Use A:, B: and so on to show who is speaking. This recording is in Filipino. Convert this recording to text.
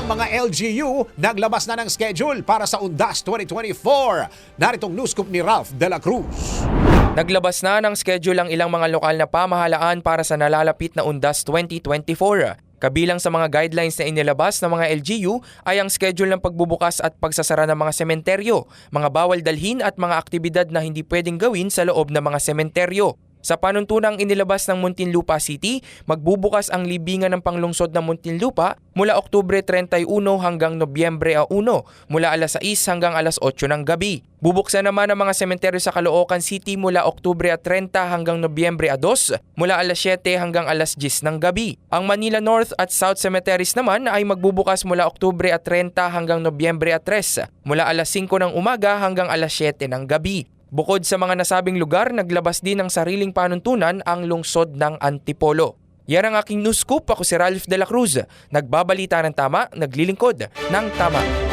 A: Ilang mga LGU naglabas na ng schedule para sa Undas 2024. Naritong news scoop ni Ralph De La Cruz.
B: Naglabas na ng schedule ang ilang mga lokal na pamahalaan para sa nalalapit na Undas 2024. Kabilang sa mga guidelines na inilabas ng mga LGU ay ang schedule ng pagbubukas at pagsasara ng mga sementeryo, mga bawal dalhin at mga aktibidad na hindi pwedeng gawin sa loob ng mga sementeryo. Sa panuntunang inilabas ng Muntinlupa City, magbubukas ang libingan ng panglungsod ng Muntinlupa mula Oktubre 31 hanggang Nobyembre 1, mula alas 6 hanggang alas 8 ng gabi. Bubuksan naman ang mga sementeryo sa Caloocan City mula Oktubre 30 hanggang Nobyembre 2, mula alas 7 hanggang alas 10 ng gabi. Ang Manila North at South Cemeteries naman ay magbubukas mula Oktubre 30 hanggang Nobyembre 3, mula alas 5 ng umaga hanggang alas 7 ng gabi. Bukod sa mga nasabing lugar, naglabas din ng sariling panuntunan ang lungsod ng Antipolo. Yan ang aking news scoop. Ako si Ralph De La Cruz. Nagbabalita ng tama, naglilingkod ng tama.